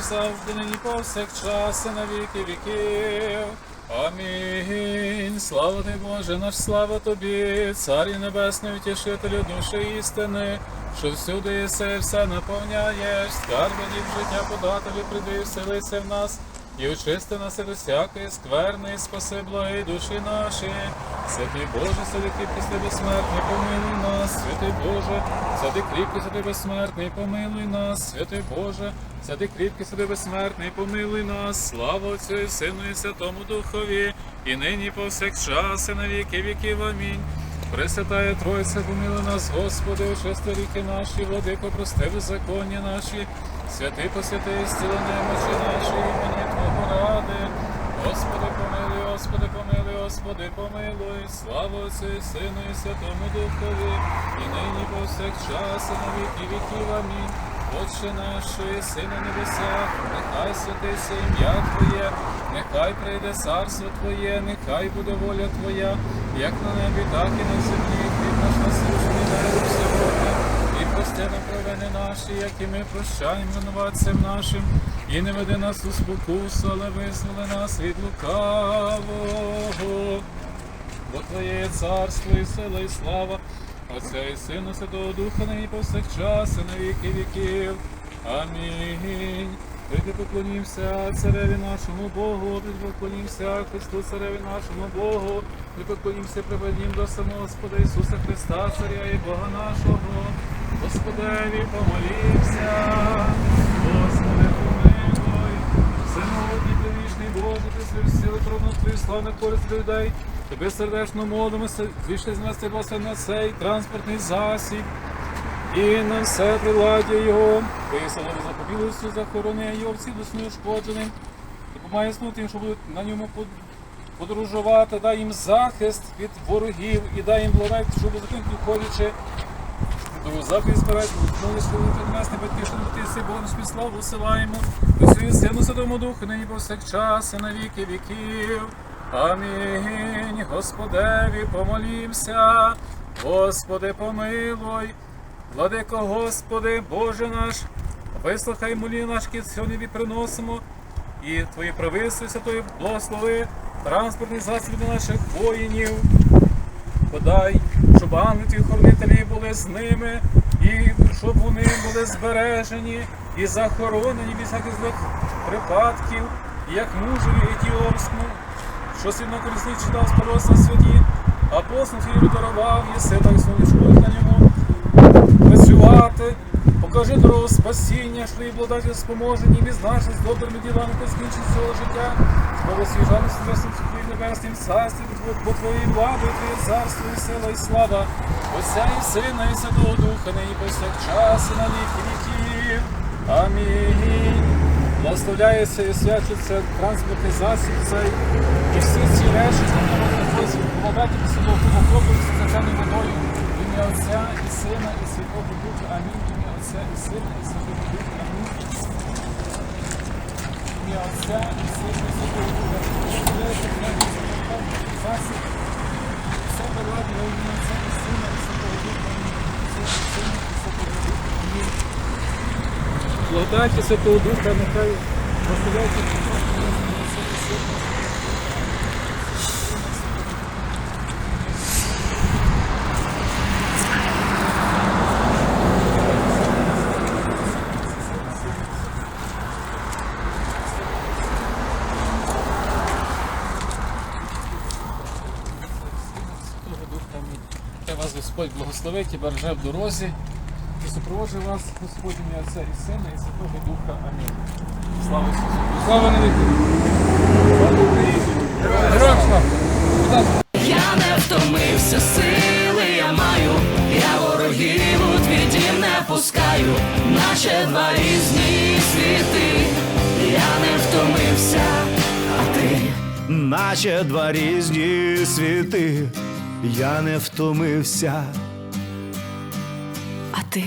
завжди, нині повсякчас, і на віки віків. Амінь. Слава ти, Боже, наш слава тобі, Царі Небесний, утішителю душі істини, що всюди єси, все наповняєш, скарби дів життя подателю, прийди, вселися в нас. І очисти нас від усякої скверни, спаси благі душі наші. Святий Боже, кріпкий, святий безсмертний, помилуй нас, святий Боже, святий кріпкий, святий безсмертний, помилуй нас, святий Боже, святий кріпкий, святий безсмертний, помилуй нас, слава Отцю і Сину і Святому Духові, і нині повсякчас, і на віки віків. Амінь. Пресвятая Тройця, помили нас, Господи, очисти ріки наші, владико, прости беззаконня наші, святи посвяти, стіли немочі наші, імені Твого ради. Господи, помилуй, Господи, помилуй, Господи, помилуй, слава Отцю і Сину і Святому Духові, і нині повсякчас, і на віки віків. Амінь. Отче наш, що єси на небесах, нехай святиться ім'я Твоє, нехай прийде царство Твоє, нехай буде воля Твоя, як на небі, так і на землі. Хліб наш насущний дай сьогодні, і прости нам провини наші, як і ми прощаємо винуватцям нашим, і не веди нас у спокусу, але визволи нас від лукавого. Бо Твоє царство і сила, і слава, Отця і Сина, Святого Духа, нині повсякчас, і на віки віків. Амінь. Ти поклонімся цареві нашому Богу, ти поклонімся Христу, цареві нашому Богу, Ти поклонімся приведім до самого Господа Ісуса Христа, Царя і Бога нашого. Господеві помолімся, Господи, помилуй. Всемогутній Боже, ти свої сили трону твої славних користь людей. Тебе сердечно молимося, звічне знести вас на цей транспортний засіб. І на все приладдя його, виселили запобілості, захорони його всі до сну ушкодженим. Допомагає сну тим, що будуть на ньому подорожувати, дай їм захист від ворогів і дай їм благодать, щоб закинути ходячи. До захист збирати, молиш, принести батьківщину, ти си Богом спів славу висилаємо. До свою сину Святому Духу, нині повсякчас і на віки віків. Амінь. Господеві помолімся. Господи, помилуй. Владико Господи, Боже наш, вислухай молі наші сьогодні приносимо, і Твої прависи, святої благослови, транспортний засіб для наших воїнів. Подай, щоб ангелі хоронителі були з ними, і щоб вони були збережені і захоронені від всяких злих припадків, як мужеві Етіопському, що сильно колісничі читав спороса святі, апостол твій дарував, єси так сонячку на працювати. Покажи дорогу спасіння, що і благодаті споможе, ні без наших з добрими ділами та скінчить цього життя. Бога свіжану святим Твоїм небесним царстві, бо Твоєю владою, Твоє царство і сила і слава, Отця і Сина, і Святого Духа, нині повсякчас, і на віки віків. Амінь. Благословляється і свячиться транспортний засіб цей, і всі ці речі, що ми можемо вкладати до себе в окопу з водою. Ім'я Отця і Сина, і Святого Духа. Амінь. В Отця і Сина, і Святого Духа. Амінь. В ім'я Отця і Сина, і Святого Духа. Благословляється транспортний засіб. Все переладно в ім'я Отця і Сина, і Святого Духа. Амінь. Отця і Сина, і Святого Духа. Амінь. Благодаті Святого Духа, нехай розставляється Святого Духа. Амінь. Хай вас Господь благословить і береже в дорозі. І супроводжує вас Господь ім'я Отця і Сина, і Святого Духа. Амінь. Слава Ісусу! Слава навіки! Слава Україні! Героям слава! Я не втомився, сили я маю, я ворогів у твій дім не пускаю, наче два різні світи, я не втомився, а ти наче два різні світи, я не втомився. а ти